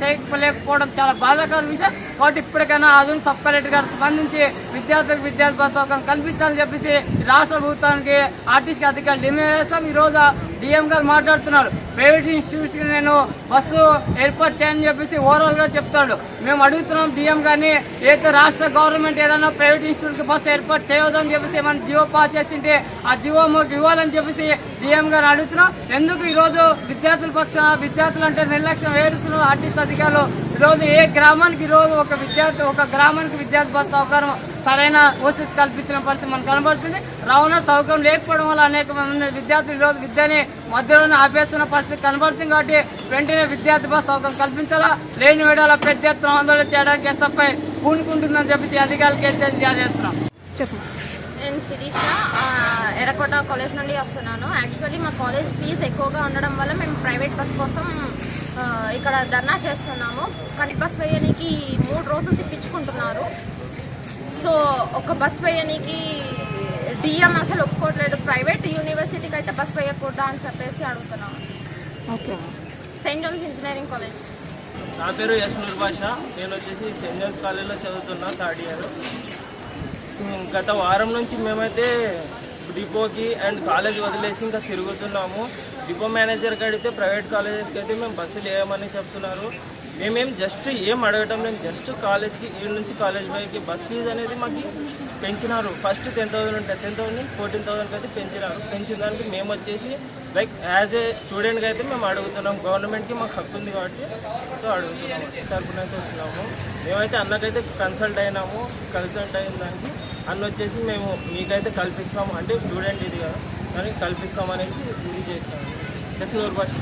చేయలేకపోవడం చాలా బాధాకర విషయం. కాబట్టి ఇప్పటికైనా అదును సబ్ కలెక్టర్ గారు స్పందించి విద్యార్థులకు విద్యార్థి బస్ సౌకర్యం కల్పించాలని చెప్పేసి రాష్ట్ర ప్రభుత్వానికి ఆర్టీసీ అధికారులు డిమాండ్ చేస్తాం ఈ రోజు డిఎం గారు మాట్లాడుతున్నారు. ప్రైవేట్ ఇన్స్టిట్యూట్స్కి నేను బస్సు ఏర్పాటు చేయని చెప్పేసి ఓవరాల్గా చెప్తాడు. మేము అడుగుతున్నాం డిఎం గారిని ఏదైతే రాష్ట్ర గవర్నమెంట్ ఏదైనా ప్రైవేట్ ఇన్స్టిట్యూట్కి బస్సు ఏర్పాటు చేయొద్దని చెప్పేసి ఏమైనా జియో పాస్ చేసింటే ఆ జియో మాకు ఇవ్వాలని చెప్పేసి డిఎం గారు అడుగుతున్నాం. ఎందుకు ఈరోజు విద్యార్థుల పక్షాన విద్యార్థులు అంటే నిర్లక్ష్యం వేరుస్తున్నారు ఆర్టీసీ అధికారులు. ఈ రోజు ఏ గ్రామానికి ఈ రోజు ఒక విద్యార్థి ఒక గ్రామానికి విద్యార్థి బస్సు సౌకర్యం సరైన వసతి కల్పించిన పరిస్థితి మనకు కనబడుతుంది. రవాణా సౌకర్యం లేకపోవడం వల్ల అనేక మంది విద్యార్థులు ఈరోజు విద్యని మధ్యలోనే ఆపేస్తున్న పరిస్థితి కనబడుతుంది కాబట్టి వెంటనే విద్యార్థి బస్ సౌకర్యం కల్పించాలా? లేని వేడాల పెద్ద ఎత్తున ఆందోళన చేయడానికి ఎస్ఎఫ్ఐ పూనుకుంటుందని చెప్పేసి అధికారులకు హెచ్చరిక జారీ చేస్తున్నాం. చెప్పు. నేను శిరీష ఎర్రకోట కాలేజ్ నుండి వస్తున్నాను. యాక్చువల్లీ మా కాలేజ్ ఫీజు ఎక్కువగా ఉండడం వల్ల మేము ప్రైవేట్ బస్ కోసం ఇక్కడ ధర్నా చేస్తున్నాము. కానీ బస్ వేయడానికి మూడు రోజులు తిప్పించుకుంటున్నారు. సో ఒక బస్ వేయడానికి డిఎం అసలు ఒప్పుకోవట్లేదు. ప్రైవేట్ యూనివర్సిటీకి అయితే బస్ వేయకూడదా అని చెప్పేసి అడుగుతున్నాము okay. Saint John's engineering college. నా పేరు యశ్నూర్ భాష. నేను వచ్చేసి సెయింట్ జాన్స్ కాలేజ్లో చదువుతున్నా థర్డ్ ఇయర్. గత వారం నుంచి మేమైతే డిపోకి అండ్ కాలేజ్ వదిలేసి ఇంకా తిరుగుతున్నాము. డిపో మేనేజర్కి అడిగితే ప్రైవేట్ కాలేజెస్కి అయితే మేము బస్సులు వేయమని చెప్తున్నారు. మేమేం జస్ట్ ఏం అడగటం లేదు. జస్ట్ కాలేజ్కి ఈ నుంచి కాలేజ్ బైకి బస్ ఫీజు అనేది మాకు పెంచినారు. ఫస్ట్ టెన్ థౌసండ్ ఉంటే టెన్ థౌసండ్ ఫోర్టీన్ థౌసండ్కి అయితే పెంచినారు. పెంచిన దానికి మేము వచ్చేసి లైక్ యాజ్ ఏ స్టూడెంట్గా అయితే మేము అడుగుతున్నాం. గవర్నమెంట్కి మాకు హక్కు ఉంది కాబట్టి సో అడుగుతున్నాము. తరపున అయితే వస్తున్నాము. మేమైతే అన్నకైతే కన్సల్ట్ అయినాము. కన్సల్ట్ అయిన దానికి అన్న వచ్చేసి మేము మీకైతే కల్పిస్తాము. అంటే స్టూడెంట్ ఇది కదా. కానీ కల్పిస్తామనేసి ఇది చేస్తాము. ఎస్ నూరు బస్